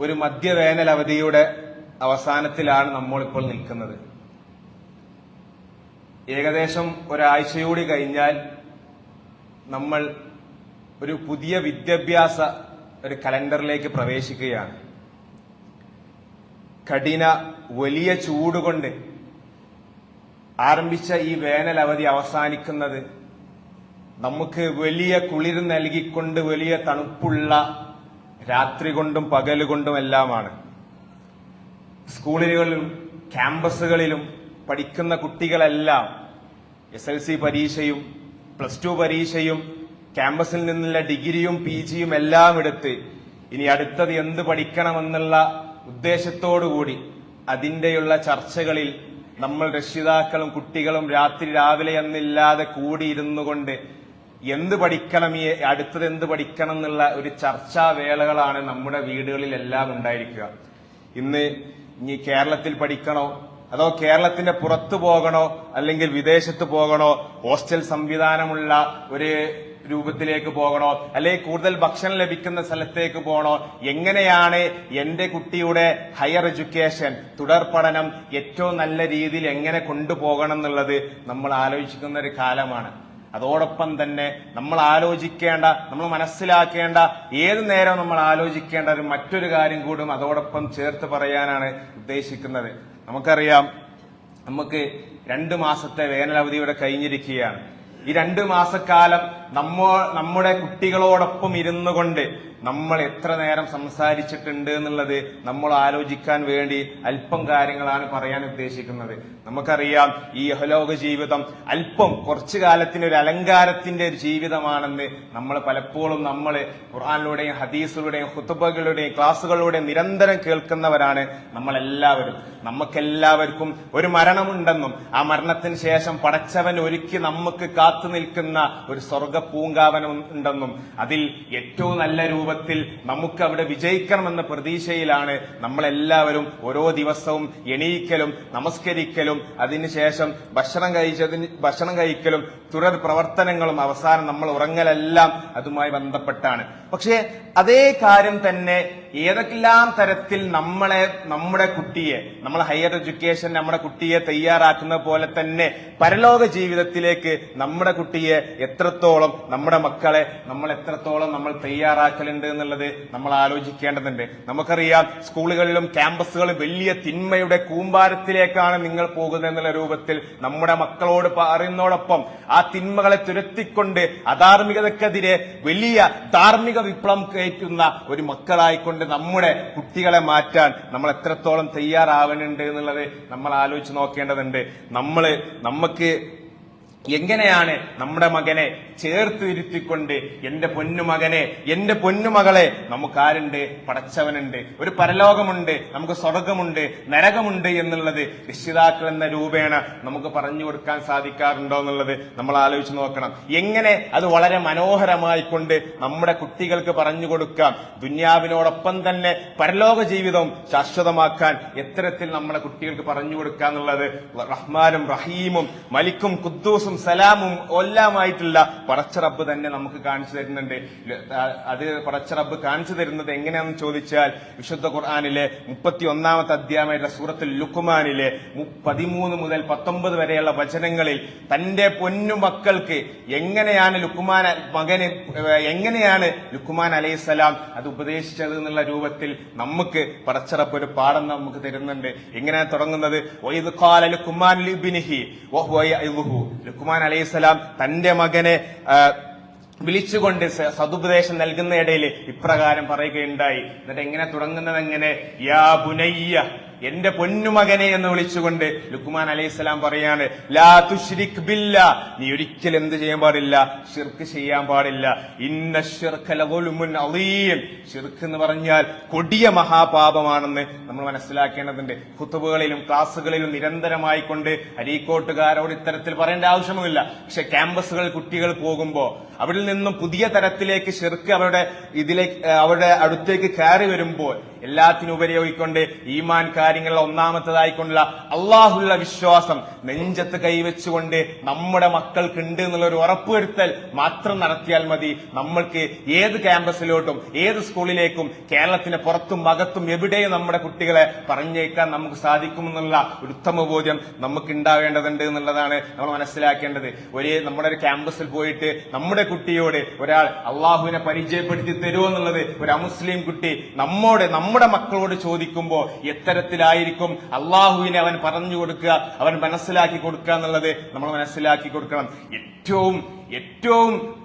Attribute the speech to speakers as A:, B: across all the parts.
A: ഒരു മധ്യവേനൽ അവധിയുടെ അവസാനത്തിലാണ് നമ്മളിപ്പോൾ നിൽക്കുന്നത്. ഏകദേശം ഒരാഴ്ചയൂടി കഴിഞ്ഞാൽ നമ്മൾ ഒരു പുതിയ വിദ്യാഭ്യാസ ഒരു കലണ്ടറിലേക്ക് പ്രവേശിക്കുകയാണ്. കഠിന വലിയ ചൂടുകൊണ്ട് ആരംഭിച്ച ഈ വേനൽ അവധി അവസാനിക്കുന്നത് നമുക്ക് വലിയ കുളിർ നൽകിക്കൊണ്ട് വലിയ തണുപ്പുള്ള രാത്രി കൊണ്ടും പകൽ കൊണ്ടും എല്ലാമാണ്. സ്കൂളുകളിലും ക്യാമ്പസുകളിലും പഠിക്കുന്ന കുട്ടികളെല്ലാം എസ് എൽ സി പരീക്ഷയും പ്ലസ് ടു പരീക്ഷയും ക്യാമ്പസിൽ നിന്നുള്ള ഡിഗ്രിയും പി ജിയും എല്ലാം എടുത്ത് ഇനി അടുത്തത് എന്ത് പഠിക്കണമെന്നുള്ള ഉദ്ദേശത്തോടുകൂടി അതിന്റെയുള്ള ചർച്ചകളിൽ നമ്മൾ രക്ഷിതാക്കളും കുട്ടികളും രാത്രി രാവിലെ എന്നില്ലാതെ കൂടിയിരുന്നു കൊണ്ട് എന്ത് പഠിക്കണം ഈ അടുത്തത് എന്ത് പഠിക്കണം എന്നുള്ള ഒരു ചർച്ചാ വേളകളാണ് നമ്മുടെ വീടുകളിലെല്ലാം ഉണ്ടായിരിക്കുക. ഇന്ന് ഇനി കേരളത്തിൽ പഠിക്കണോ? അതോ കേരളത്തിന്റെ പുറത്തു പോകണോ? അല്ലെങ്കിൽ വിദേശത്ത് പോകണോ? ഹോസ്റ്റൽ സംവിധാനമുള്ള ഒരു രൂപത്തിലേക്ക് പോകണോ? അല്ലെങ്കിൽ കൂടുതൽ ഭക്ഷണം ലഭിക്കുന്ന സ്ഥലത്തേക്ക് പോകണോ? എങ്ങനെയാണ് എന്റെ കുട്ടിയുടെ ഹയർ എഡ്യൂക്കേഷൻ തുടർ പഠനം ഏറ്റവും നല്ല രീതിയിൽ എങ്ങനെ കൊണ്ടുപോകണം എന്നുള്ളത് നമ്മൾ ആലോചിക്കുന്ന ഒരു കാലമാണ്. അതോടൊപ്പം തന്നെ നമ്മൾ ആലോചിക്കേണ്ട നമ്മൾ മനസ്സിലാക്കേണ്ട ഏത് നേരം നമ്മൾ ആലോചിക്കേണ്ട ഒരു മറ്റൊരു കാര്യം കൂടും അതോടൊപ്പം ചേർത്ത് പറയാനാണ് ഉദ്ദേശിക്കുന്നത്. നമുക്കറിയാം നമുക്ക് രണ്ട് മാസത്തെ വേനലവധി ഇവിടെ കഴിഞ്ഞിരിക്കുകയാണ്. ഈ രണ്ട് മാസക്കാലം നമ്മ നമ്മുടെ കുട്ടികളോടൊപ്പം ഇരുന്നു കൊണ്ട് നമ്മൾ എത്ര നേരം സംസാരിച്ചിട്ടുണ്ട് എന്നുള്ളത് നമ്മൾ ആലോചിക്കാൻ വേണ്ടി അല്പം കാര്യങ്ങളാണ് പറയാൻ ഉദ്ദേശിക്കുന്നത്. നമുക്കറിയാം ഈ യഹലോക ജീവിതം അല്പം കുറച്ചു കാലത്തിന് ഒരു അലങ്കാരത്തിന്റെ ഒരു ജീവിതമാണെന്ന് നമ്മൾ പലപ്പോഴും നമ്മൾ ഖുർആാനിലൂടെയും ഹദീസുകളുടെയും ഹുത്തുബകളുടെയും ക്ലാസ്സുകളിലൂടെയും നിരന്തരം കേൾക്കുന്നവരാണ് നമ്മളെല്ലാവരും. നമുക്കെല്ലാവർക്കും ഒരു മരണമുണ്ടെന്നും ആ മരണത്തിന് ശേഷം പടച്ചവൻ ഒരുക്കി നമുക്ക് കാത്തു നിൽക്കുന്ന ഒരു സ്വർഗ പൂങ്കാവനം ഉണ്ടെന്നും അതിൽ ഏറ്റവും നല്ല രൂപത്തിൽ നമുക്ക് അവിടെ വിജയിക്കണമെന്ന പ്രതീക്ഷയിലാണ് നമ്മളെല്ലാവരും ഓരോ ദിവസവും എണീക്കലും നമസ്കരിക്കലും അതിനുശേഷം ഭക്ഷണം കഴിച്ചതിന് ഭക്ഷണം കഴിക്കലും തുടർ പ്രവർത്തനങ്ങളും അവസാനം നമ്മൾ ഉറങ്ങലെല്ലാം അതുമായി ബന്ധപ്പെട്ടാണ്. പക്ഷേ അതേ കാര്യം തന്നെ ഏതെല്ലാം തരത്തിൽ നമ്മളെ നമ്മുടെ കുട്ടിയെ നമ്മൾ ഹയർ എഡ്യൂക്കേഷൻ നമ്മുടെ കുട്ടിയെ തയ്യാറാക്കുന്ന പോലെ തന്നെ പരലോക ജീവിതത്തിലേക്ക് നമ്മുടെ കുട്ടിയെ എത്രത്തോളം നമ്മുടെ മക്കളെ നമ്മൾ എത്രത്തോളം നമ്മൾ തയ്യാറാക്കലുണ്ട് എന്നുള്ളത് നമ്മൾ ആലോചിക്കേണ്ടതുണ്ട്. നമുക്കറിയാം സ്കൂളുകളിലും ക്യാമ്പസുകളിലും വലിയ തിന്മയുടെ കൂമ്പാരത്തിലേക്കാണ് നിങ്ങൾ പോകുന്നത് എന്നുള്ള രൂപത്തിൽ നമ്മുടെ മക്കളോട് പറയുന്നതോടൊപ്പം ആ തിന്മകളെ തുരത്തിക്കൊണ്ട് അധാർമികതക്കെതിരെ വലിയ ധാർമ്മിക വിപ്ലവം കയറ്റുന്ന ഒരു മക്കളായിക്കൊണ്ട് നമ്മുടെ കുട്ടികളെ മാറ്റാൻ നമ്മൾ എത്രത്തോളം തയ്യാറാവുന്നുണ്ട് എന്നുള്ളത് നമ്മൾ ആലോചിച്ച് നോക്കേണ്ടതുണ്ട്. നമ്മൾ നമുക്ക് എങ്ങനെയാണ് നമ്മുടെ മകനെ ചേർത്ത് ഇരുത്തിക്കൊണ്ട് എന്റെ പൊന്നുമകനെ എന്റെ പൊന്നുമകളെ നമുക്കാരുണ്ട്? പടച്ചവനുണ്ട്. ഒരു പരലോകമുണ്ട്. നമുക്ക് സ്വർഗമുണ്ട് നരകമുണ്ട് എന്നുള്ളത് രക്ഷിതാക്കൾ എന്ന രൂപേണ നമുക്ക് പറഞ്ഞു കൊടുക്കാൻ സാധിക്കാറുണ്ടോ എന്നുള്ളത് നമ്മൾ ആലോചിച്ച് നോക്കണം. എങ്ങനെ അത് വളരെ മനോഹരമായി കൊണ്ട് നമ്മുടെ കുട്ടികൾക്ക് പറഞ്ഞു കൊടുക്കാം. ദുന്യാവിനോടൊപ്പം തന്നെ പരലോക ജീവിതം ശാശ്വതമാക്കാൻ എത്തരത്തിൽ നമ്മുടെ കുട്ടികൾക്ക് പറഞ്ഞു കൊടുക്കുക എന്നുള്ളത് റഹ്മാനും റഹീമും മലിക്കും കുദ്ദൂസും സലാമും എല്ലാമായിട്ടുള്ള പടച്ചറബ് തന്നെ നമുക്ക് കാണിച്ചു തരുന്നുണ്ട്. അത് പടച്ചറബ് കാണിച്ചു തരുന്നത് എങ്ങനെയാണെന്ന് ചോദിച്ചാൽ വിശുദ്ധ ഖുർആാനിലെ മുപ്പത്തി ഒന്നാമത്തെ അധ്യായമായിട്ടുള്ള സൂറത്തിൽ ലുക്കുമാനിലെ പതിമൂന്ന് മുതൽ പത്തൊമ്പത് വരെയുള്ള വചനങ്ങളിൽ തന്റെ പൊന്നു മക്കൾക്ക് എങ്ങനെയാണ് ലുക്കുമാൻ മകന് എങ്ങനെയാണ് ലുക്കുമാൻ അലൈഹിസ്സലാം അത് ഉപദേശിച്ചത് എന്നുള്ള രൂപത്തിൽ നമുക്ക് പടച്ചറപ്പ് ഒരു പാഠം നമുക്ക് തരുന്നുണ്ട്. എങ്ങനെയാണ് തുടങ്ങുന്നത്? ലുക്കുമാൻ യഇദുഹു. അലൈഹിസ്സലാം തന്റെ മകനെ വിളിച്ചുകൊണ്ട് സതുപദേശം നൽകുന്ന ഇടയിൽ ഇപ്രകാരം പറയുകയുണ്ടായി എന്നിട്ട് എങ്ങനെ തുടങ്ങുന്നത് എങ്ങനെ യാ ബുനയ്യ എന്റെ പൊന്നുമകനെ എന്ന് വിളിച്ചുകൊണ്ട് ലുക്കുമാൻ അലൈഹിസ്സലാം പറയാണ് ലാ തുശ്രിക് ബില്ല. നീ ഒരിക്കലും എന്ത് ചെയ്യാൻ പാടില്ല? ഷിർക്ക് ചെയ്യാൻ പാടില്ല. ഇന്ന ഷിർക്ക് എന്ന് പറഞ്ഞാൽ കൊടിയ മഹാപാപമാണെന്ന് നമ്മൾ മനസ്സിലാക്കേണ്ടതുണ്ട്. കുത്തുബുകളിലും ക്ലാസ്സുകളിലും നിരന്തരമായി കൊണ്ട് അരീക്കോട്ടുകാരോട് ഇത്തരത്തിൽ പറയേണ്ട ആവശ്യമില്ല പക്ഷെ ക്യാമ്പസുകൾ കുട്ടികൾ പോകുമ്പോൾ അവിടെ നിന്നും പുതിയ തരത്തിലേക്ക് ഷിർക്ക് അവരുടെ ഇതിലേക്ക് അവരുടെ അടുത്തേക്ക് കയറി വരുമ്പോൾ എല്ലാത്തിനും ഉപയോഗിക്കൊണ്ട് ഈമാൻ കാര്യങ്ങളിൽ ഒന്നാമത്തതായിക്കൊണ്ടുള്ള അള്ളാഹുള്ള വിശ്വാസം നെഞ്ചത്ത് കൈവച്ചുകൊണ്ട് നമ്മുടെ മക്കൾക്ക് ഉണ്ട് എന്നുള്ള ഒരു ഉറപ്പുവരുത്തൽ മാത്രം നടത്തിയാൽ മതി. നമ്മൾക്ക് ഏത് ക്യാമ്പസിലോട്ടും ഏത് സ്കൂളിലേക്കും കേരളത്തിന് പുറത്തും അകത്തും എവിടെയും നമ്മുടെ കുട്ടികളെ പറഞ്ഞേക്കാൻ നമുക്ക് സാധിക്കുമെന്നുള്ള ഒരു ഉത്തമ ബോധ്യം നമുക്ക് ഉണ്ടാവേണ്ടതുണ്ട് എന്നുള്ളതാണ് നമ്മൾ മനസ്സിലാക്കേണ്ടത്. ഒരേ നമ്മുടെ ഒരു ക്യാമ്പസിൽ പോയിട്ട് നമ്മുടെ കുട്ടിയോട് ഒരാൾ അള്ളാഹുവിനെ പരിചയപ്പെടുത്തി തരുമോ എന്നുള്ളത് ഒരു അമുസ്ലിം കുട്ടി നമ്മോട് നമ്മുടെ മക്കളോട് ചോദിക്കുമ്പോൾ എത്തരത്തിലായിരിക്കും അള്ളാഹുവിനെ അവൻ പറഞ്ഞു കൊടുക്കുക അവൻ മനസ്സിലാക്കി കൊടുക്കുക എന്നുള്ളത് നമ്മൾ മനസ്സിലാക്കി കൊടുക്കണം. ഏറ്റവും ഏറ്റവും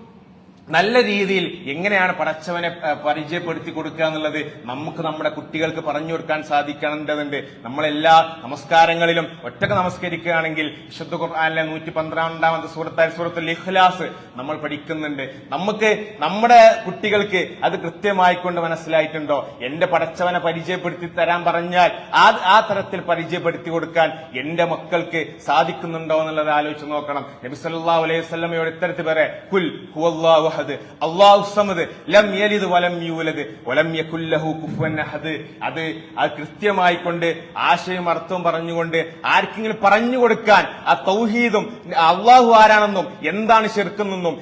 A: നല്ല രീതിയിൽ എങ്ങനെയാണ് പടച്ചവനെ പരിചയപ്പെടുത്തി കൊടുക്കുക എന്നുള്ളത് നമുക്ക് നമ്മുടെ കുട്ടികൾക്ക് പറഞ്ഞു കൊടുക്കാൻ സാധിക്കേണ്ടതുണ്ട്. നമ്മളെല്ലാ നമസ്കാരങ്ങളിലും ഒറ്റയ്ക്ക് നമസ്കരിക്കുകയാണെങ്കിൽ വിശുദ്ധ ഖുർആാനിലെ നൂറ്റി പന്ത്രണ്ടാമത്തെ സൂറത്തായ സൂറത്തുൽ ഇഖ്ലാസ് നമ്മൾ പഠിക്കുന്നുണ്ട്. നമുക്ക് നമ്മുടെ കുട്ടികൾക്ക് അത് കൃത്യമായിക്കൊണ്ട് മനസ്സിലായിട്ടുണ്ടോ? എന്റെ പടച്ചവനെ പരിചയപ്പെടുത്തി തരാൻ പറഞ്ഞാൽ ആ ആ തരത്തിൽ പരിചയപ്പെടുത്തി കൊടുക്കാൻ എന്റെ മക്കൾക്ക് സാധിക്കുന്നുണ്ടോ എന്നുള്ളത് ആലോചിച്ച് നോക്കണം. നബി സല്ലല്ലാഹു അലൈഹി വസല്ലമയോട് ഇത്തരത്തിൽ വരെ കുൽ ഹുവല്ലാഹു അഹദ് അള്ളാഹു സമദ് ലം യലിദ് വലം യൂലദ് വലം യകുല്ലഹു ലഹു കുഫുവൻ അഹദ്. അത് അത് കൃത്യമായി കൊണ്ട് ആശയം അർത്ഥം പറഞ്ഞുകൊണ്ട് ആർക്കെങ്കിലും പറഞ്ഞു കൊടുക്കാൻ ആ തൗഹീദും അള്ളാഹു ആരാണെന്നും എന്താണ് ശിർക്കെന്നും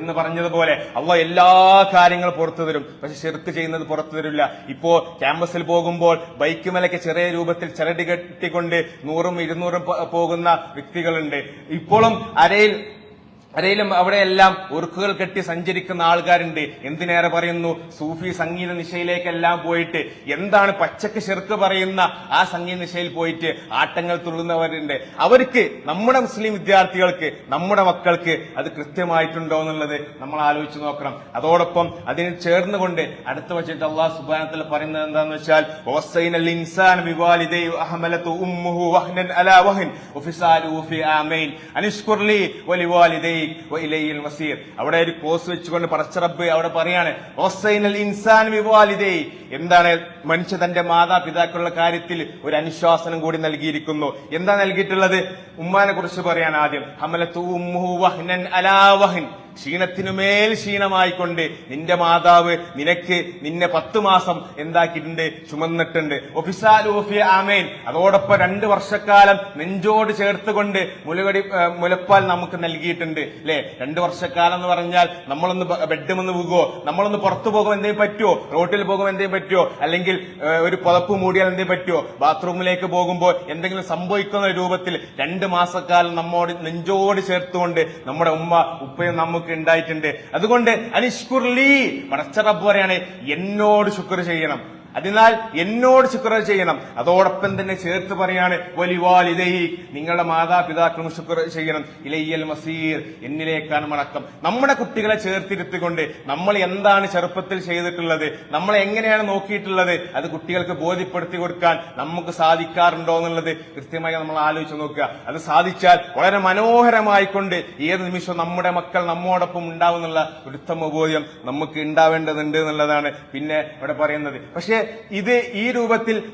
A: എന്ന് പറഞ്ഞതുപോലെ അള്ളാഹ് എല്ലാ കാര്യങ്ങളും പുറത്തു തരും. പക്ഷെ ഷിർക്ക് ചെയ്യുന്നത് പുറത്തു തരില്ല. ഇപ്പോ ക്യാമ്പസിൽ പോകുമ്പോൾ ബൈക്ക് മേലൊക്കെ ചെറിയ രൂപത്തിൽ ചരടി കെട്ടിക്കൊണ്ട് നൂറും ഇരുന്നൂറും പോകുന്ന വ്യക്തികളുണ്ട്. ഇപ്പോഴും അരയിൽ അരയിലും അവിടെയെല്ലാം ഉറുക്കുകൾ കെട്ടി സഞ്ചരിക്കുന്ന ആൾക്കാരുണ്ട്. എന്തിനേറെ പറയുന്നു? സൂഫി സംഗീത നിശയിലേക്കെല്ലാം പോയിട്ട് എന്താണ് പച്ചക്ക് ചെറുക്ക് പറയുന്ന ആ സംഗീത നിശയിൽ പോയിട്ട് ആട്ടങ്ങൾ തുള്ളുന്നവരുണ്ട്. അവർക്ക് നമ്മുടെ മുസ്ലിം വിദ്യാർത്ഥികൾക്ക് നമ്മുടെ മക്കൾക്ക് അത് കൃത്യമായിട്ടുണ്ടോ എന്നുള്ളത് നമ്മൾ ആലോചിച്ച് നോക്കണം. അതോടൊപ്പം അതിന് ചേർന്നുകൊണ്ട് അടുത്ത വച്ചിട്ട് അള്ളാഹ് സുബാനത്തിൽ പറയുന്നത് എന്താണെന്ന് വെച്ചാൽ അനുഷ്കുർലി ഇൻസാന വഇലൈഹിൽ മസീർ അവിടെ ഒരു കോസ് വെച്ചുകൊണ്ട് പറച്ചറബ് അവിടെ പറയാണ് ഇൻസാൻ വിവാലിതേ എന്താണ് മനുഷ്യ തന്റെ മാതാപിതാക്കളുടെ കാര്യത്തിൽ ഒരു അനുശാസനം കൂടി നൽകിയിരിക്കുന്നു. എന്താ നൽകിയിട്ടുള്ളത്? ഉമ്മാനെ കുറിച്ച് പറയാൻ ആദ്യം. ഹമലത്തു അലാ വഹ്ൻ. ക്ഷീണത്തിനുമേൽ ക്ഷീണമായിക്കൊണ്ട് നിന്റെ മാതാവ് നിനക്ക് നിന്നെ പത്ത് മാസം എന്താക്കിയിട്ടുണ്ട്? ചുമന്നിട്ടുണ്ട്. ഒഫിസാലൂഫിയ ആമേൻ. അതോടൊപ്പം രണ്ട് വർഷക്കാലം നെഞ്ചോട് ചേർത്തുകൊണ്ട് മുലകടി മുലപ്പാൽ നമുക്ക് നൽകിയിട്ടുണ്ട്. അല്ലെ രണ്ട് വർഷക്കാലം എന്ന് പറഞ്ഞാൽ നമ്മളൊന്ന് ബെഡ്മെന്ന് വീകുവോ നമ്മളൊന്ന് പുറത്തു പോകുമ്പോൾ എന്തെങ്കിലും പറ്റുമോ റോട്ടിൽ പോകും എന്തെങ്കിലും പറ്റുമോ അല്ലെങ്കിൽ ഒരു പുതപ്പ് മൂടിയാൽ എന്തെങ്കിലും പറ്റുമോ ബാത്റൂമിലേക്ക് പോകുമ്പോൾ എന്തെങ്കിലും സംഭവിക്കുന്ന രൂപത്തിൽ രണ്ട് മാസക്കാലം നമ്മോട് നെഞ്ചോട് ചേർത്തുകൊണ്ട് നമ്മുടെ ഉമ്മ ഉപ്പയും നമുക്ക് ഉണ്ടായിട്ടുണ്ട്. അതുകൊണ്ട് അനിഷ്കുർലി പടച്ച റബ്ബ് പറയാണ് എന്നോട് ശുക്ർ ചെയ്യണം. അതിനാൽ എന്നോട് ശുക്ര ചെയ്യണം. അതോടൊപ്പം തന്നെ ചേർത്ത് പറയാണ് വലിവാലിതൈ നിങ്ങളുടെ മാതാപിതാക്കളും ശുക്ര ചെയ്യണം. ഇലയ്യൽ മസീർ എന്നിലേക്കാണ് മടക്കം. നമ്മുടെ കുട്ടികളെ ചേർത്തിരുത്തിക്കൊണ്ട് നമ്മൾ എന്താണ് ചെറുപ്പത്തിൽ ചെയ്തിട്ടുള്ളത് നമ്മൾ എങ്ങനെയാണ് നോക്കിയിട്ടുള്ളത് അത് കുട്ടികൾക്ക് ബോധ്യപ്പെടുത്തി കൊടുക്കാൻ നമുക്ക് സാധിക്കാറുണ്ടോ എന്നുള്ളത് കൃത്യമായി നമ്മൾ ആലോചിച്ച് നോക്കുക. അത് സാധിച്ചാൽ വളരെ മനോഹരമായിക്കൊണ്ട് ഏത് നിമിഷവും നമ്മുടെ മക്കൾ നമ്മോടൊപ്പം ഉണ്ടാവുന്നുള്ള ഒരു ഉത്തമ ബോധ്യം നമുക്ക് ഉണ്ടാവേണ്ടതുണ്ട് എന്നുള്ളതാണ് പിന്നെ ഇവിടെ പറയുന്നത്. പക്ഷേ ഇത് ഈ രൂപത്തിൽ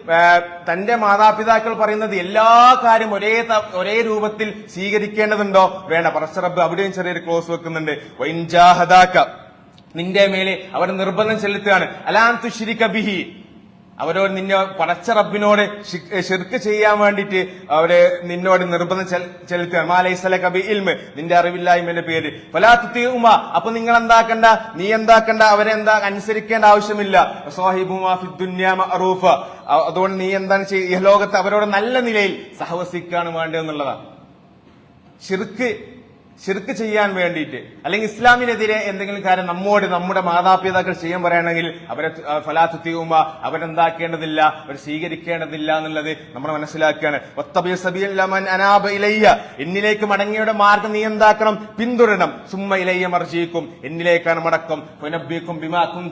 A: തന്റെ മാതാപിതാക്കൾ പറയുന്നത് എല്ലാ കാര്യം ഒരേ ഒരേ രൂപത്തിൽ സ്വീകരിക്കേണ്ടതുണ്ടോ? വേണ്ട. പറശ്ശറബ് അവിടെയും ചെറിയൊരു ക്ലോസ് വെക്കുന്നുണ്ട്. വൈൻജാഹദാക്ക നിന്റെ മേലെ അവർ നിർബന്ധം ചെലുത്തുകയാണ്. അലാൻ തുഷിരി ബിഹി. അവരോട് നിന്നെ പടച്ച റബ്ബിനോട് ശിർക്ക് ചെയ്യാൻ വേണ്ടിയിട്ട് അവരെ നിന്നോട് നിർബന്ധം മാലൈസല കബി ഇൽമ്. നിന്റെ അറിവില്ലായ്മന്റെ പേര്. ഫലാത്തുത്തി ഉമ അപ്പൊ നിങ്ങൾ എന്താക്കണ്ട നീ എന്താക്കണ്ട? അവരെ എന്താ അനുസരിക്കേണ്ട ആവശ്യമില്ല. അറൂഫ. അതുകൊണ്ട് നീ എന്താണ് ചെയ്യുക ഈ ലോകത്ത് അവരോട് നല്ല നിലയിൽ സഹവസിക്കാണ് വേണ്ടതെന്നുള്ളതാണ് ഷിർക്ക് ഷിർക്ക് ചെയ്യാൻ വേണ്ടിയിട്ട് അല്ലെങ്കിൽ ഇസ്ലാമിനെതിരെ എന്തെങ്കിലും കാര്യം നമ്മോട് നമ്മുടെ മാതാപിതാക്കൾ ചെയ്യാൻ പറയുകയാണെങ്കിൽ അവരെ ഫലാത്തുത്തിയുമ്പ അവരെന്താക്കേണ്ടതില്ല അവർ സ്വീകരിക്കേണ്ടതില്ല എന്നുള്ളത് നമ്മൾ മനസ്സിലാക്കുകയാണ്. എന്നിലേക്ക് മടങ്ങിയുടെ മാർഗം നീ എന്താക്കണം? പിന്തുടരണം. സുമ്മ ഇലയ്യ മർജിക്കും എന്നിലേക്കാണ് മടക്കം. പുനബിക്കും ബിമാക്കും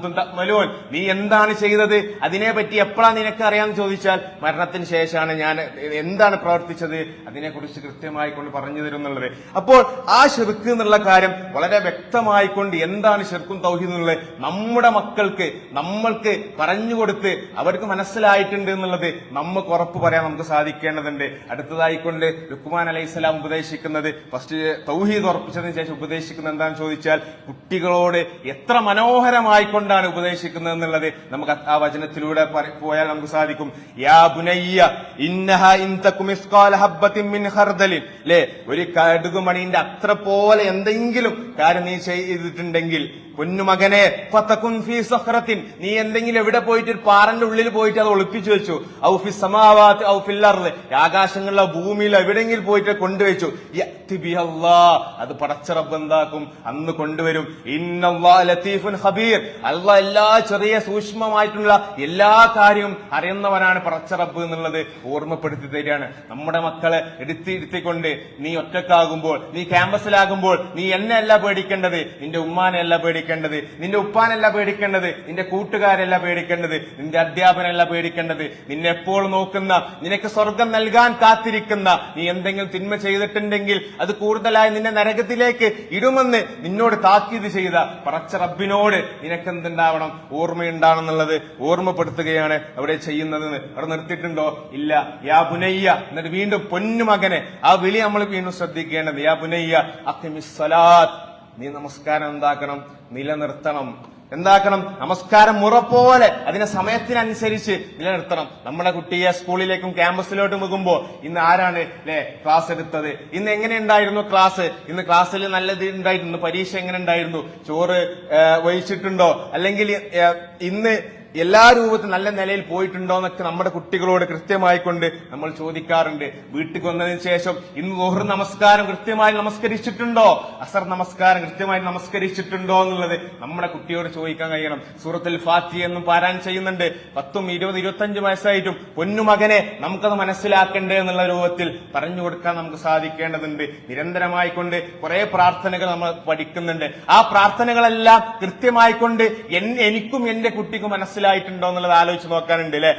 A: നീ എന്താണ് ചെയ്തത്? അതിനെ പറ്റി എപ്പോഴാണ് നിനക്ക് അറിയാന്ന് ചോദിച്ചാൽ മരണത്തിന് ശേഷമാണ് ഞാൻ എന്താണ് പ്രവർത്തിച്ചത്? അതിനെക്കുറിച്ച് കൃത്യമായി കൊണ്ട് പറഞ്ഞു തരുന്നുള്ളത് അപ്പോൾ ആ ആ ഷിർക്ക് എന്നുള്ള കാര്യം വളരെ വ്യക്തമായിക്കൊണ്ട് എന്താണ് ഷിർക്കും തൗഹീദ് എന്നുള്ളത് നമ്മുടെ മക്കൾക്ക് നമ്മൾക്ക് പറഞ്ഞു കൊടുത്ത് അവർക്ക് മനസ്സിലായിട്ടുണ്ട് എന്നുള്ളത് നമുക്ക് ഉറപ്പ് പറയാൻ നമുക്ക് സാധിക്കേണ്ടതുണ്ട്. അടുത്തതായിക്കൊണ്ട് ലുക്കുമാൻ അലൈഹിസ്സലാം ഉപദേശിക്കുന്നത് ഫസ്റ്റ് തൗഹീദ് ഉറപ്പിച്ചതിന് ശേഷം ഉപദേശിക്കുന്നത് എന്താണെന്ന് ചോദിച്ചാൽ കുട്ടികളോട് എത്ര മനോഹരമായിക്കൊണ്ടാണ് ഉപദേശിക്കുന്നത് എന്നുള്ളത് നമുക്ക് ആ വചനത്തിലൂടെ പോയാൽ നമുക്ക് സാധിക്കും. യാ ബുനയ്യ ഇന്നഹ ഇൻ ഹബ്ബത്തിൻ മിൻ ഖർദലിൻ. ല്ലേ ഒരു കടുകുമണിന്റെ അത്ര പോലെ എന്തെങ്കിലും കാര്യം നീ ചെയ്തിട്ടുണ്ടെങ്കിൽ പൊന്നുമകനെ ഫതകുൻ ഫീ സഖറത്തിൻ നീ എന്തെങ്കിലും എവിടെ പോയിട്ട് ഒരു പാറന്റെ ഉള്ളിൽ പോയിട്ട് അത് ഒളിപ്പിച്ചു വെച്ചു. ഔ ഫി സമാവാത്ത് ഔ ഫിൽ അർൾ ആകാശങ്ങളിലോ ഭൂമിയിലോ എവിടെയെങ്കിലും പോയിട്ട് കൊണ്ടുവച്ചു. അത് പടച്ചറബ് എന്താക്കും? അന്ന് കൊണ്ടുവരും. ലത്തീഫുൻ ഹബീർ അല്ല എല്ലാ ചെറിയ സൂക്ഷ്മമായിട്ടുള്ള എല്ലാ കാര്യവും അറിയുന്നവനാണ് പടച്ചറബ് എന്നുള്ളത് ഓർമ്മപ്പെടുത്തി തരികയാണ്. നമ്മുടെ മക്കളെ എടുത്തിരുത്തിക്കൊണ്ട് നീ ഒറ്റക്കാകുമ്പോൾ നീ ക്യാമ്പസിലാകുമ്പോൾ നീ എന്നെ അല്ല പേടിക്കേണ്ടത്. നിന്റെ ഉമ്മാനെ അല്ല പേടിക്കേണ്ടത്. നിന്റെ ഉപ്പാനല്ല പേടിക്കേണ്ടത്? നിന്റെ കൂട്ടുകാരല്ല പേടിക്കേണ്ടത്? നിന്റെ അധ്യാപനല്ല പേടിക്കേണ്ടത്? നിന്നെ എപ്പോൾ നോക്കുന്ന നിനക്ക് സ്വർഗം നൽകാൻ കാത്തിരിക്കുന്ന നീ എന്തെങ്കിലും തിന്മ ചെയ്തിട്ടുണ്ടെങ്കിൽ അത് കൂടുതലായി നിന്നെ നരകത്തിലേക്ക് ഇടുമെന്ന് നിന്നോട് താക്കീത് ചെയ്ത പറച്ച റബ്ബിനോട് നിനക്ക് എന്തുണ്ടാവണം ഓർമ്മയുണ്ടാണെന്നുള്ളത് ഓർമ്മപ്പെടുത്തുകയാണ് അവിടെ ചെയ്യുന്നതെന്ന്. അവിടെ നിർത്തിയിട്ടുണ്ടോ? ഇല്ല. യാ പുനയ്യ എന്നിട്ട് വീണ്ടും പൊന്നുമകനെ ആ വിളി നമ്മൾ വീണ്ടും ശ്രദ്ധിക്കേണ്ടത്. യാ പുനയ്യ അഖിമിസ്സലാത്ത്. നീ നമസ്കാരം എന്താക്കണം? നിലനിർത്തണം. എന്താക്കണം? നമസ്കാരം മുറ പോലെ അതിനെ സമയത്തിനനുസരിച്ച് നിലനിർത്തണം. നമ്മുടെ കുട്ടിയെ സ്കൂളിലേക്കും ക്യാമ്പസിലോട്ടും മുകുമ്പോ ഇന്ന് ആരാണ് അല്ലെ ക്ലാസ് എടുത്തത്? ഇന്ന് എങ്ങനെ ഉണ്ടായിരുന്നു ക്ലാസ്? ഇന്ന് ക്ലാസ്സിൽ നല്ലത് ഉണ്ടായിരുന്നു? പരീക്ഷ എങ്ങനെ ഉണ്ടായിരുന്നു? ചോറ് വഹിച്ചിട്ടുണ്ടോ? അല്ലെങ്കിൽ ഇന്ന് എല്ലാ രൂപത്തിൽ നല്ല നിലയിൽ പോയിട്ടുണ്ടോ എന്നൊക്കെ നമ്മുടെ കുട്ടികളോട് കൃത്യമായി കൊണ്ട് നമ്മൾ ചോദിക്കാറുണ്ട്. വീട്ടിൽ വന്നതിന് ശേഷം ഇന്ന് ഓഹർ നമസ്കാരം കൃത്യമായി നമസ്കരിച്ചിട്ടുണ്ടോ? അസർ നമസ്കാരം കൃത്യമായി നമസ്കരിച്ചിട്ടുണ്ടോ എന്നുള്ളത് നമ്മുടെ കുട്ടിയോട് ചോദിക്കാൻ കഴിയണം. സൂറത്തുൽ ഫാത്തി എന്നും പാരായണം ചെയ്യുന്നുണ്ട്. പത്തും ഇരുപത് ഇരുപത്തഞ്ച് വയസ്സായിട്ടും പൊന്നുമകനെ നമുക്കത് മനസ്സിലാക്കണ്ടേ എന്നുള്ള രൂപത്തിൽ പറഞ്ഞു കൊടുക്കാൻ നമുക്ക് സാധിക്കേണ്ടതുണ്ട്. നിരന്തരമായി കൊണ്ട് കുറെ പ്രാർത്ഥനകൾ നമ്മൾ പഠിക്കുന്നുണ്ട്. ആ പ്രാർത്ഥനകളെല്ലാം കൃത്യമായി കൊണ്ട് എനിക്കും എന്റെ കുട്ടിക്കും മനസ്സിലായിട്ടുണ്ടോ എന്നുള്ളത് ആലോചിച്ച് നോക്കാനുണ്ട് അല്ലെ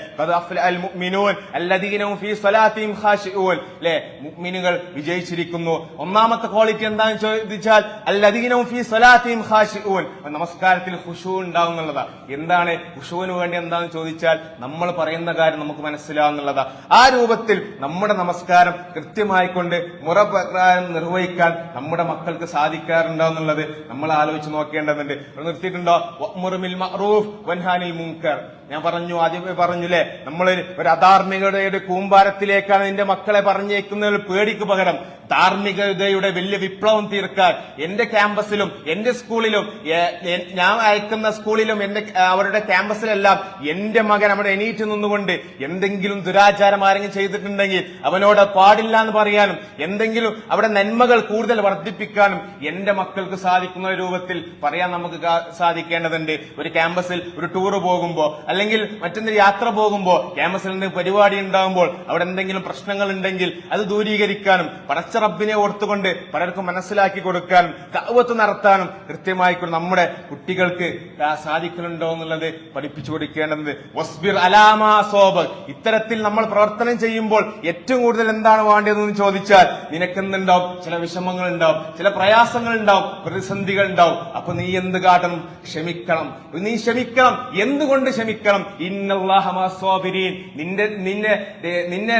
A: അല്ലെ മുഅ്മിനുകൾ വിജയിച്ചിരിക്കുന്നു. ഒന്നാമത്തെ ക്വാളിറ്റി എന്താണെന്ന് ചോദിച്ചാൽ അല്ലദീനവും ഫീ സ്വലാത്തിയും ഖാശിഊൻ നമസ്കാരത്തിൽ ഹുഷു ഉണ്ടാവും എന്നുള്ളതാ. എന്താണ് ഹുഷുവിന് വേണ്ടി എന്താണെന്ന് ചോദിച്ചാൽ നമ്മൾ പറയുന്ന കാര്യം നമുക്ക് മനസ്സിലാവുന്നുള്ളതാ ആ രൂപത്തിൽ നമ്മുടെ നമസ്കാരം കൃത്യമായി കൊണ്ട് മുറ പ്രകാരം നിർവഹിക്കാൻ നമ്മുടെ മക്കൾക്ക് സാധിക്കാറുണ്ടോ എന്നുള്ളത് നമ്മൾ ആലോചിച്ച് നോക്കേണ്ടതുണ്ട്. നിർത്തിയിട്ടുണ്ടോ? മുറുമിൽ മറൂഫ് വൻഹാനിൽ um. ഞാൻ പറഞ്ഞു ആദ്യമേ പറഞ്ഞില്ലേ നമ്മൾ ഒരു അധാർമികതയുടെ കൂമ്പാരത്തിലേക്കാണ് എന്റെ മക്കളെ പറഞ്ഞേക്കുന്നതിൽ പേടിക്ക് പകരം. ധാർമ്മികതയുടെ വലിയ വിപ്ലവം തീർക്കാൻ എന്റെ ക്യാമ്പസിലും എന്റെ സ്കൂളിലും ഞാൻ അയക്കുന്ന സ്കൂളിലും എന്റെ അവരുടെ ക്യാമ്പസിലെല്ലാം എന്റെ മകൻ അവിടെ എണീറ്റ് നിന്നുകൊണ്ട് എന്തെങ്കിലും ദുരാചാരം ആരെങ്കിലും ചെയ്തിട്ടുണ്ടെങ്കിൽ അവനോട് പാടില്ല എന്ന് പറയാനും എന്തെങ്കിലും അവിടെ നന്മകൾ കൂടുതൽ വർദ്ധിപ്പിക്കാനും എന്റെ മക്കൾക്ക് സാധിക്കുന്ന രൂപത്തിൽ പറയാൻ നമുക്ക് സാധിക്കേണ്ടതുണ്ട്. ഒരു ക്യാമ്പസിൽ ഒരു ടൂർ പോകുമ്പോ അല്ലെങ്കിൽ മറ്റൊന്നൊരു യാത്ര പോകുമ്പോൾ ക്യാമ്പസിൽ നിന്ന് പരിപാടി ഉണ്ടാകുമ്പോൾ അവിടെ എന്തെങ്കിലും പ്രശ്നങ്ങൾ ഉണ്ടെങ്കിൽ അത് ദൂരീകരിക്കാനും പടച്ച റബ്ബിനെ ഓർത്തുകൊണ്ട് പലർക്കും മനസ്സിലാക്കി കൊടുക്കാനും കവത്ത് നടത്താനും കൃത്യമായി നമ്മുടെ കുട്ടികൾക്ക് സാധിക്കുന്നുണ്ടോ എന്നുള്ളത് പഠിപ്പിച്ചു കൊടുക്കേണ്ടത് വസ്ബിർ അലാമാ സോബ് ഇത്തരത്തിൽ നമ്മൾ പ്രവർത്തനം ചെയ്യുമ്പോൾ ഏറ്റവും കൂടുതൽ എന്താണ് വേണ്ടതെന്ന് ചോദിച്ചാൽ നിനക്കെന്തുണ്ടാവും? ചില വിഷമങ്ങൾ ഉണ്ടാവും ചില പ്രയാസങ്ങൾ ഉണ്ടാവും പ്രതിസന്ധികൾ ഉണ്ടാവും അപ്പൊ നീ എന്ത് കാട്ടണം? ക്ഷമിക്കണം. നീ ക്ഷമിക്കണം. എന്തുകൊണ്ട് ക്ഷമിക്കണം? ഇന്നല്ലാഹമാസ്വാബിരീൻ നിന്റെ നിന്നെ നിന്നെ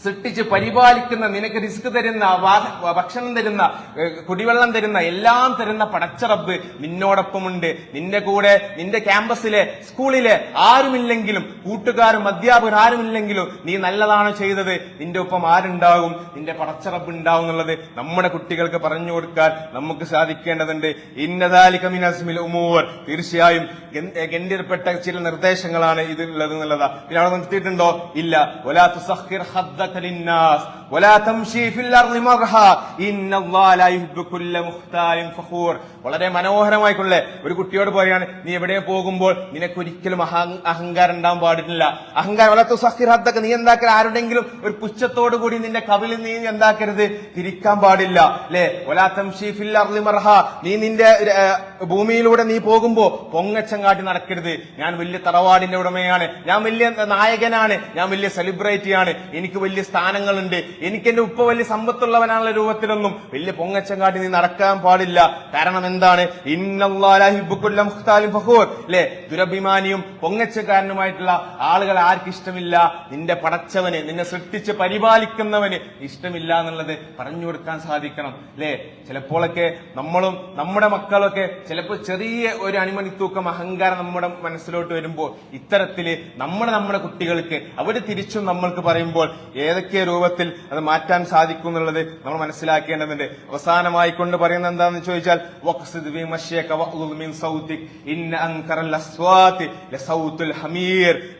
A: സൃഷ്ടിച്ച് പരിപാലിക്കുന്ന നിനക്ക് റിസ്ക് തരുന്ന ഭക്ഷണം തരുന്ന കുടിവെള്ളം തരുന്ന എല്ലാം തരുന്ന പടച്ചറബ് നിന്നോടൊപ്പമുണ്ട്. നിന്റെ കൂടെ നിന്റെ ക്യാമ്പസിലെ സ്കൂളിലെ ആരുമില്ലെങ്കിലും കൂട്ടുകാരും അധ്യാപകർ ആരുമില്ലെങ്കിലും നീ നല്ലതാണ് ചെയ്തത്. നിന്റെ ഒപ്പം ആരുണ്ടാകും? നിന്റെ പടച്ചറബ് ഉണ്ടാവും എന്നുള്ളത് നമ്മുടെ കുട്ടികൾക്ക് പറഞ്ഞു കൊടുക്കാൻ നമുക്ക് സാധിക്കേണ്ടതുണ്ട്. ഇന്നതാലിക്കമിനസ്മിൽ ഉമൂവർ തീർച്ചയായും ഗംഭീരപ്പെട്ട ചില നിർദ്ദേശങ്ങളാണ് ഇതിലുള്ളത് എന്നുള്ളതാ. പിന്നെ അവിടെ നിർത്തിയിട്ടുണ്ടോ? ഇല്ല. ഒലാ തുസഹിർ ഹദ്ദ خدك للناس ولا تمشي في الارض مرحا ان الله لا يحب كل مختال فخور വളരെ മനോഹരമായിക്കൊള്ളേ ഒരു കുട്ടിയോട് പറയാണ് നീ എവിടെ പോകുമ്പോൾ നിനക്ക് ഒരിക്കലും അഹ- അഹങ്കാരം ഉണ്ടാവാൻ പാടില്ല അഹങ്കാരം വലത്തു സഹിറദ്ദക്ക് നീ എന്താക്കരുത് ആരുടെങ്കിലും ഒരു പുച്ഛത്തോടു കൂടി നിന്റെ കവിളിൽ നീ എന്താക്കരുത് തിരിക്കാൻ പാടില്ല അല്ലെ ഒലാത്തം ഷീഫിൽ മർഹ നീ നിന്റെ ഏ, ഭൂമിയിലൂടെ നീ പോകുമ്പോ പൊങ്ങച്ചം കാട്ടി നടക്കരുത് ഞാൻ വലിയ തറവാടിന്റെ ഉടമയാണ് ഞാൻ വലിയ നായകനാണ് ഞാൻ വലിയ സെലിബ്രിറ്റിയാണ് എനിക്ക് വലിയ വലിയ സ്ഥാനങ്ങളുണ്ട്. എനിക്ക് എന്റെ ഉപ്പ വലിയ സമ്പത്തുള്ളവനാണുള്ള രൂപത്തിലൊന്നും. വലിയ പൊങ്ങച്ചം കാട്ടി നീ നടക്കാൻ പാടില്ല. കാരണം എന്താണ്? അല്ലെ ദുരഭിമാനിയും പൊങ്ങച്ചക്കാരനുമായിട്ടുള്ള ആളുകൾ ആർക്കും ഇഷ്ടമില്ല? നിന്റെ പടച്ചവന് നിന്നെ സൃഷ്ടിച്ച് പരിപാലിക്കുന്നവന് ഇഷ്ടമില്ല എന്നുള്ളത് പറഞ്ഞു കൊടുക്കാൻ സാധിക്കണം. അല്ലെ ചിലപ്പോഴൊക്കെ നമ്മളും നമ്മുടെ മക്കളൊക്കെ ചിലപ്പോൾ ചെറിയ ഒരു അണിമണിത്തൂക്കം അഹങ്കാരം നമ്മുടെ മനസ്സിലോട്ട് വരുമ്പോൾ ഇത്തരത്തിൽ നമ്മുടെ നമ്മുടെ കുട്ടികൾക്ക് അവർ തിരിച്ചും നമ്മൾക്ക് പറയുമ്പോൾ ഏതൊക്കെ രൂപത്തിൽ അത് മാറ്റാൻ സാധിക്കും എന്നുള്ളത് നമ്മൾ മനസ്സിലാക്കേണ്ടതുണ്ട്. അവസാനമായി കൊണ്ട് പറയുന്നത് എന്താണെന്ന് ചോദിച്ചാൽ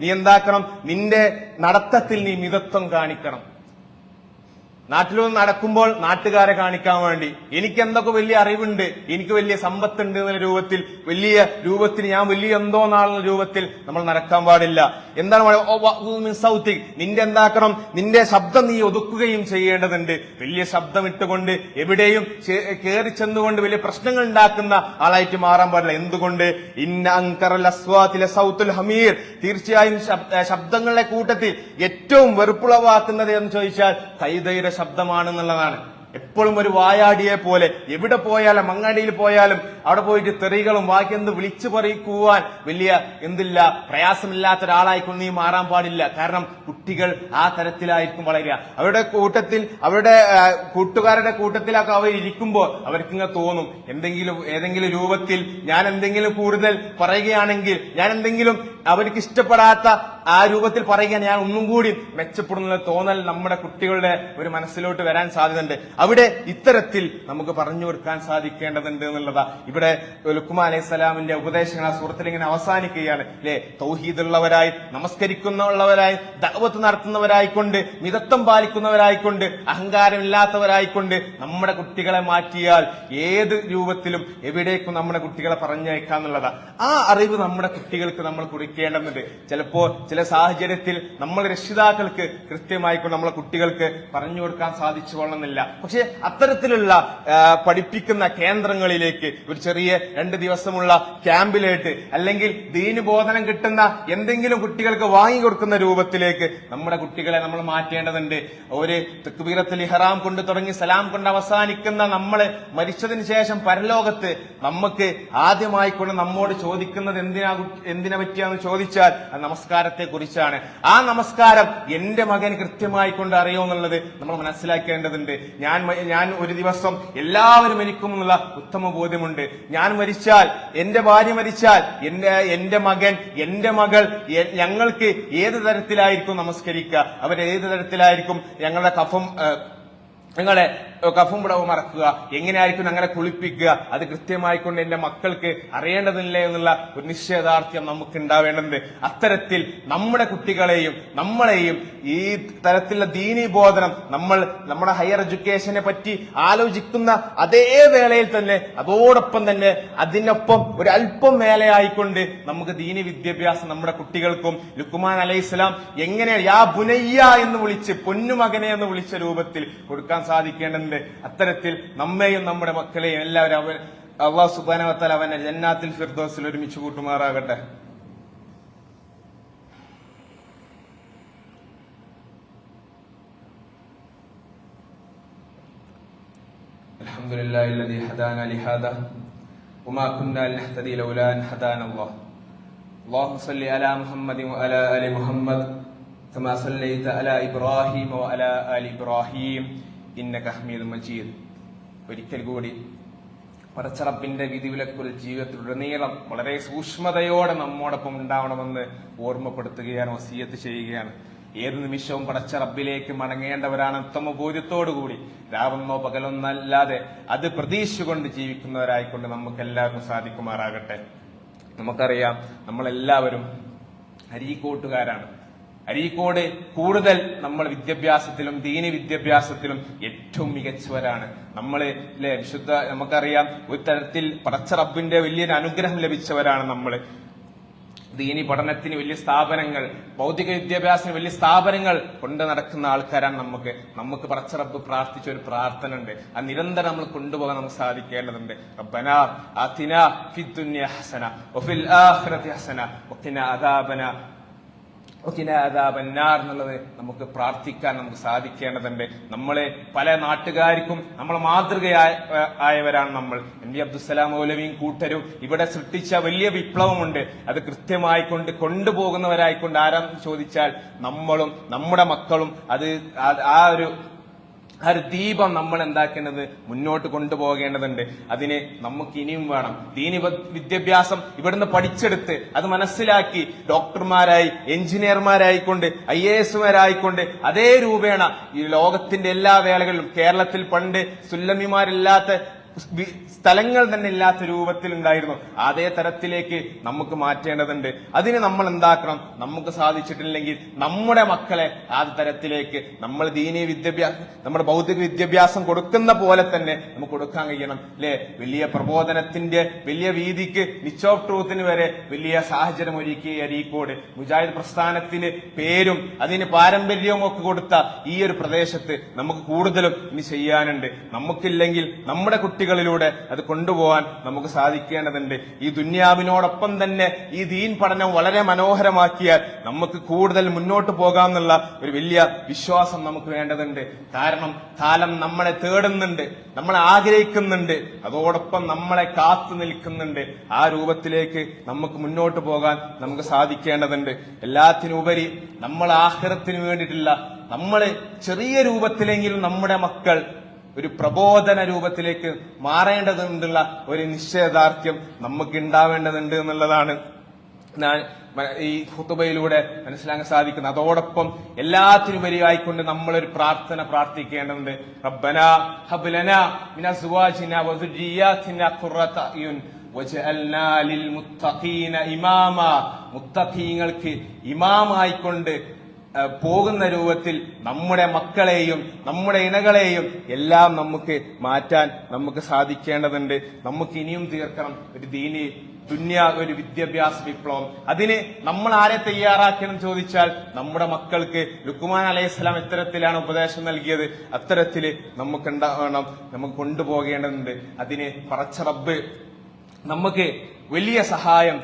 A: നീ എന്താക്കണം? നിന്റെ നടത്തത്തിൽ നീ മിതത്വം കാണിക്കണം. നാട്ടിലൊന്ന് നടക്കുമ്പോൾ നാട്ടുകാരെ കാണിക്കാൻ വേണ്ടി. എനിക്ക് എന്തൊക്കെ വലിയ അറിവുണ്ട്? എനിക്ക് വലിയ സമ്പത്തുണ്ട് എന്ന രൂപത്തിൽ വലിയ രൂപത്തിൽ ഞാൻ വലിയ എന്തോ നാളുള്ള രൂപത്തിൽ നമ്മൾ നടക്കാൻ പാടില്ല. എന്താണ് സൗത്തിക്. നിന്റെ എന്താക്കണം? നിന്റെ ശബ്ദം നീ ഒതുക്കുകയും ചെയ്യേണ്ടതുണ്ട്. വലിയ ശബ്ദം ഇട്ടുകൊണ്ട് എവിടെയും കയറി ചെന്നുകൊണ്ട് വലിയ പ്രശ്നങ്ങൾ ഉണ്ടാക്കുന്ന ആളായിട്ട് മാറാൻ പാടില്ല. എന്തുകൊണ്ട്? ഇന്ന അങ്കറൽ അസ്വാത്തിലെ സൗത്തുൽ ഹമീർ. തീർച്ചയായും ശബ്ദങ്ങളുടെ കൂട്ടത്തിൽ ഏറ്റവും വെറുപ്പുളവാക്കുന്നത് എന്ന് ചോദിച്ചാൽ കൈതയുടെ ശബ്ദമാണെന്നുള്ളതാണ്. എപ്പോഴും ഒരു വായാടിയെ പോലെ എവിടെ പോയാലും മങ്ങാടിയിൽ പോയാലും അവിടെ പോയിട്ട് തെറികളും ബാക്കിയെന്ന് വിളിച്ചു പറയിക്കുവാൻ വലിയ എന്തില്ല പ്രയാസമില്ലാത്ത ഒരാളായിക്കൊണ്ട് നീ മാറാൻ പാടില്ല. കാരണം കുട്ടികൾ ആ തരത്തിലായിരിക്കും വളരുക. അവരുടെ കൂട്ടത്തിൽ അവരുടെ കൂട്ടുകാരുടെ കൂട്ടത്തിലൊക്കെ അവർ ഇരിക്കുമ്പോൾ അവർക്ക് ഇങ്ങനെ തോന്നും എന്തെങ്കിലും ഏതെങ്കിലും രൂപത്തിൽ ഞാൻ എന്തെങ്കിലും കൂടുതൽ പറയുകയാണെങ്കിൽ ഞാൻ എന്തെങ്കിലും അവർക്ക് ഇഷ്ടപ്പെടാത്ത ആ രൂപത്തിൽ പറയുക ഞാൻ ഒന്നും കൂടി മെച്ചപ്പെടുന്ന തോന്നൽ നമ്മുടെ കുട്ടികളുടെ ഒരു മനസ്സിലോട്ട് വരാൻ സാധ്യതയുണ്ട്. അവിടെ ഇത്തരത്തിൽ നമുക്ക് പറഞ്ഞു കൊടുക്കാൻ സാധിക്കേണ്ടതുണ്ട് എന്നുള്ളതാ. ഇവിടെ ലുക്കുമാ അലൈഹി സ്വലാമിന്റെ ഉപദേശങ്ങൾ ആ സുഹൃത്തിൽ ഇങ്ങനെ അവസാനിക്കുകയാണ്. അല്ലെ തൗഹീദുള്ളവരായി നമസ്കരിക്കുന്നവരായി ദഅവത്ത് നടത്തുന്നവരായിക്കൊണ്ട് മിതത്വം പാലിക്കുന്നവരായിക്കൊണ്ട് അഹങ്കാരമില്ലാത്തവരായിക്കൊണ്ട് നമ്മുടെ കുട്ടികളെ മാറ്റിയാൽ ഏത് രൂപത്തിലും എവിടേക്കും നമ്മുടെ കുട്ടികളെ പറഞ്ഞയക്കാന്നുള്ളതാ. ആ അറിവ് നമ്മുടെ കുട്ടികൾക്ക് നമ്മൾ കൊടുക്കേണ്ടതുണ്ട്. ചിലപ്പോ ചില സാഹചര്യത്തിൽ നമ്മൾ രക്ഷിതാക്കൾക്ക് കൃത്യമായിക്കൊണ്ട് നമ്മളെ കുട്ടികൾക്ക് പറഞ്ഞു കൊടുക്കാൻ സാധിച്ചു കൊള്ളുന്നില്ല പക്ഷെ അത്തരത്തിലുള്ള പഠിപ്പിക്കുന്ന കേന്ദ്രങ്ങളിലേക്ക് ഒരു ചെറിയ രണ്ട് ദിവസമുള്ള ക്യാമ്പിലേക്ക് അല്ലെങ്കിൽ ദീന് ബോധനം കിട്ടുന്ന എന്തെങ്കിലും കുട്ടികൾക്ക് വാങ്ങിക്കൊടുക്കുന്ന രൂപത്തിലേക്ക് നമ്മുടെ കുട്ടികളെ നമ്മൾ മാറ്റേണ്ടതുണ്ട്. ഒരു തെക്കുബീറത്തിൽ ഇഹറാം കൊണ്ട് തുടങ്ങി സലാം കൊണ്ട് അവസാനിക്കുന്ന നമ്മൾ മരിച്ചതിന് ശേഷം പരലോകത്ത് നമുക്ക് ആദ്യമായിക്കൊണ്ട് നമ്മോട് ചോദിക്കുന്നത് എന്തിനാ എന്തിനെ പറ്റിയാന്ന് ചോദിച്ചാൽ അത് നമസ്കാരത്തെ കുറിച്ചാണ്. ആ നമസ്കാരം എന്റെ മകൻ കൃത്യമായി കൊണ്ട് അറിയുമെന്നുള്ളത് നമ്മൾ മനസ്സിലാക്കേണ്ടതുണ്ട്. ഞാൻ ഞാൻ ഒരു ദിവസം എല്ലാവരും മരിക്കുമെന്നുള്ള ഉത്തമ ബോധ്യമുണ്ട്. ഞാൻ മരിച്ചാൽ എന്റെ ഭാര്യ മരിച്ചാൽ എന്റെ എന്റെ മകൻ എന്റെ മകൾ ഞങ്ങൾക്ക് ഏത് തരത്തിലായിരിക്കും നമസ്കരിക്കുക? അവർ ഏത് തരത്തിലായിരിക്കും ഞങ്ങളുടെ കഫം ആ, ഞങ്ങളെ കഫും വിടവും മറക്കുക. എങ്ങനെയായിരിക്കും അങ്ങനെ കുളിപ്പിക്കുക? അത് കൃത്യമായിക്കൊണ്ട് എന്റെ മക്കൾക്ക് അറിയേണ്ടതില്ലേ എന്നുള്ള ഒരു നിശ്ചയദാർഢ്യം നമുക്ക് ഉണ്ടാവേണ്ടത് അത്തരത്തിൽ നമ്മുടെ കുട്ടികളെയും നമ്മളെയും ഈ തരത്തിലുള്ള ദീനീ ബോധനം നമ്മൾ നമ്മുടെ ഹയർ എഡ്യൂക്കേഷനെ പറ്റി ആലോചിക്കുന്ന അതേ വേളയിൽ തന്നെ അതോടൊപ്പം തന്നെ അതിനൊപ്പം ഒരു അല്പം വേലയായിക്കൊണ്ട് നമുക്ക് ദീനി വിദ്യാഭ്യാസം നമ്മുടെ കുട്ടികൾക്കും ലുക്കുമാൻ അലൈഹിസ്ലാം എങ്ങനെ യാ ബുനയ്യ എന്ന് വിളിച്ച് പൊന്നുമകനെ എന്ന് വിളിച്ച രൂപത്തിൽ കൊടുക്കാൻ സാധിക്കേണ്ടതുണ്ട് അത്തരത്തിൽ നമ്മെയും നമ്മുടെ മക്കളെയും എല്ലാവരും അവൻ അള്ളാഹു സുബാനവത്താൽ അവനെ ജന്നാത്തിൽ ഫിർദോസിൽ ഒരുമിച്ച് കൂട്ടുമാറാകട്ടെ الحمد لله الذي هدانا لهذا وما كنا لنهتدي لولا ان هدانا الله اللهم صل على محمد وعلى ال محمد كما صليت على ابراهيم وعلى ال ابراهيم ഇന്നക ഹമീദ് മജീദ്. ഒരിക്കൽ കൂടി പടച്ചറപ്പിന്റെ വിധിവിലക്കുൽ ജീവിതത്തിലുടനീളം വളരെ സൂക്ഷ്മതയോടെ നമ്മോടൊപ്പം ഉണ്ടാവണമെന്ന് ഓർമ്മപ്പെടുത്തുകയാണ് വസീയത്ത് ചെയ്യുകയാണ്. ഏത് നിമിഷവും പടച്ചറബിലേക്ക് മടങ്ങേണ്ടവരാണ് ഉത്തമ ബോധ്യത്തോടുകൂടി രാവെന്നോ പകലൊന്നല്ലാതെ അത് പ്രതീക്ഷിച്ചുകൊണ്ട് ജീവിക്കുന്നവരായിക്കൊണ്ട് നമുക്ക് എല്ലാവർക്കും സാധിക്കുമാറാകട്ടെ. നമുക്കറിയാം നമ്മളെല്ലാവരും അരീക്കോട്ടുകാരാണ്. അരീക്കോട് കൂടുതൽ നമ്മൾ വിദ്യാഭ്യാസത്തിലും ദീനി വിദ്യാഭ്യാസത്തിലും ഏറ്റവും മികച്ചവരാണ്. നമ്മൾ വിശുദ്ധ നമുക്കറിയാം ഒരു തരത്തിൽ പടച്ച റബ്ബിന്റെ വലിയൊരു അനുഗ്രഹം ലഭിച്ചവരാണ് നമ്മൾ ദീനി പഠനത്തിന് വലിയ സ്ഥാപനങ്ങൾ ഭൗതിക വിദ്യാഭ്യാസത്തിന് വലിയ സ്ഥാപനങ്ങൾ കൊണ്ട് നടക്കുന്ന ആൾക്കാരാണ് നമുക്ക്. നമുക്ക് പടച്ചറബ് പ്രാർത്ഥിച്ച ഒരു പ്രാർത്ഥന ഉണ്ട് അത് നിരന്തരം നമ്മൾ കൊണ്ടുപോകാൻ നമുക്ക് സാധിക്കേണ്ടതുണ്ട്. റബ്ബന ഫിദ്ദുന്യ ഹസന വഫിൽ ആഖിറതി ഹസന ബന്നാർ എന്നുള്ളത് നമുക്ക് പ്രാർത്ഥിക്കാൻ നമുക്ക് സാധിക്കേണ്ടതുണ്ട്. നമ്മളെ പല നാട്ടുകാർക്കും നമ്മൾ മാതൃകയായ ആയവരാണ് നമ്മൾ. എം വി അബ്ദുസലാം മൗലവിയും കൂട്ടരും ഇവിടെ സൃഷ്ടിച്ച വലിയ വിപ്ലവമുണ്ട്. അത് കൃത്യമായി കൊണ്ട് കൊണ്ടുപോകുന്നവരായിക്കൊണ്ട് ആരാന്ന് ചോദിച്ചാൽ നമ്മളും നമ്മുടെ മക്കളും അത് ആ ഒരു ആ ഒരു ദീപം നമ്മൾ എന്താക്കേണ്ടത് മുന്നോട്ട് കൊണ്ടുപോകേണ്ടതുണ്ട്. അതിന് നമുക്ക് ഇനിയും വേണം. ദീനി വിദ്യാഭ്യാസം ഇവിടുന്ന് പഠിച്ചെടുത്ത് അത് മനസ്സിലാക്കി ഡോക്ടർമാരായി എഞ്ചിനീയർമാരായിക്കൊണ്ട് ഐ എ എസുമാരായിക്കൊണ്ട് അതേ രൂപേണ ഈ ലോകത്തിന്റെ എല്ലാ വേളകളിലും കേരളത്തിൽ പണ്ട് സുല്ലമിമാരില്ലാത്ത സ്ഥലങ്ങൾ തന്നെ ഇല്ലാത്ത രൂപത്തിൽ ഉണ്ടായിരുന്നു അതേ തരത്തിലേക്ക് നമുക്ക് മാറ്റേണ്ടതുണ്ട്. അതിന് നമ്മൾ എന്താക്കണം? നമുക്ക് സാധിച്ചിട്ടില്ലെങ്കിൽ നമ്മുടെ മക്കളെ ആ തരത്തിലേക്ക് നമ്മൾ ദീനീയ വിദ്യാഭ്യാസം നമ്മുടെ ഭൗതിക വിദ്യാഭ്യാസം കൊടുക്കുന്ന പോലെ തന്നെ നമുക്ക് കൊടുക്കാൻ കഴിയണം. അല്ലെ വലിയ പ്രബോധനത്തിന്റെ വലിയ വീതിക്ക് നിച്ച് ഓഫ് ട്രൂത്തിന് വരെ വലിയ സാഹചര്യം ഒരുക്കിയ അരീക്കോട് മുജാഹിദ് പ്രസ്ഥാനത്തിന് പേരും അതിന് പാരമ്പര്യവും ഒക്കെ കൊടുത്ത ഈ ഒരു പ്രദേശത്ത് നമുക്ക് കൂടുതലും ഇനി ചെയ്യാനുണ്ട്. നമുക്കില്ലെങ്കിൽ നമ്മുടെ കുട്ടികളിലൂടെ അത് കൊണ്ടുപോകാൻ നമുക്ക് സാധിക്കേണ്ടതുണ്ട്. ഈ ദുന്യാവിനോടൊപ്പം തന്നെ ഈ ദീൻ പഠനം വളരെ മനോഹരമാക്കിയാൽ നമുക്ക് കൂടുതൽ മുന്നോട്ട് പോകാമെന്നുള്ള ഒരു വലിയ വിശ്വാസം നമുക്ക് വേണ്ടതുണ്ട്. കാരണം കാലം നമ്മളെ തേടുന്നുണ്ട് നമ്മളെ ആഗ്രഹിക്കുന്നുണ്ട് അതോടൊപ്പം നമ്മളെ കാത്തു നിൽക്കുന്നുണ്ട്. ആ രൂപത്തിലേക്ക് നമുക്ക് മുന്നോട്ട് പോകാൻ നമുക്ക് സാധിക്കേണ്ടതുണ്ട്. എല്ലാത്തിനുപരി നമ്മൾ ആഹ്റത്തിന് വേണ്ടിയിട്ടുള്ള നമ്മൾ ചെറിയ രൂപത്തിലെങ്കിലും നമ്മുടെ മക്കൾ ഒരു പ്രബോധന രൂപത്തിലേക്ക് മാറേണ്ടതുണ്ടുള്ള ഒരു നിശ്ചയദാർഢ്യം നമുക്ക് ഉണ്ടാവേണ്ടതുണ്ട് എന്നുള്ളതാണ് ഈ ഹുത്തുബയിലൂടെ മനസ്സിലാക്കാൻ സാധിക്കുന്നത്. അതോടൊപ്പം എല്ലാത്തിനുപരിയായിക്കൊണ്ട് നമ്മളൊരു പ്രാർത്ഥന പ്രാർത്ഥിക്കേണ്ടതുണ്ട്. മിന വജഅൽനാ ലിൽ മുത്തഖീന ഇമാമ. മുത്തഖീങ്ങൾക്ക് ഇമാമായിക്കൊണ്ട് പോകുന്ന രൂപത്തിൽ നമ്മുടെ മക്കളെയും നമ്മുടെ ഇണകളെയും എല്ലാം നമുക്ക് മാറ്റാൻ നമുക്ക് സാധിക്കേണ്ടതുണ്ട്. നമുക്ക് ഇനിയും തീർക്കണം. ഒരു ദീനി ദുന്യ ഒരു വിദ്യാഭ്യാസ വിപ്ലവം. അതിന് നമ്മൾ ആരെ തയ്യാറാക്കണം ചോദിച്ചാൽ നമ്മുടെ മക്കൾക്ക് ലുക്കുമാൻ അലൈഹിസ്ലാം എത്തരത്തിലാണ് ഉപദേശം നൽകിയത്. അത്തരത്തിൽ നമുക്ക് ഉണ്ടാവണം നമുക്ക് കൊണ്ടുപോകേണ്ടതുണ്ട്. അതിന് പറച്ച റബ്ബ് നമുക്ക് വലിയ സഹായം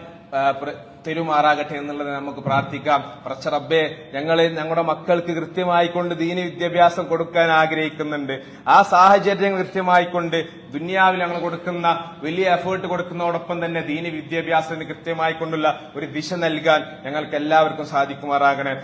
A: ആ, പ്ര- തെരുമാറാകട്ടെ എന്നുള്ളത് നമുക്ക് പ്രാർത്ഥിക്കാം. പ്രച്ച റബ്ബേ ഞങ്ങൾ ഞങ്ങളുടെ മക്കൾക്ക് കൃത്യമായി കൊണ്ട് ദീനി വിദ്യാഭ്യാസം കൊടുക്കാൻ ആഗ്രഹിക്കുന്നുണ്ട്. ആ സാഹചര്യം കൃത്യമായി കൊണ്ട് ദുനിയാവിൽ ഞങ്ങൾ കൊടുക്കുന്ന വലിയ എഫേർട്ട് കൊടുക്കുന്നതോടൊപ്പം തന്നെ ദീനി വിദ്യാഭ്യാസത്തിന് കൃത്യമായി കൊണ്ടുള്ള ഒരു ദിശ നൽകാൻ ഞങ്ങൾക്ക് എല്ലാവർക്കും സാധിക്കുമാറാകണേ.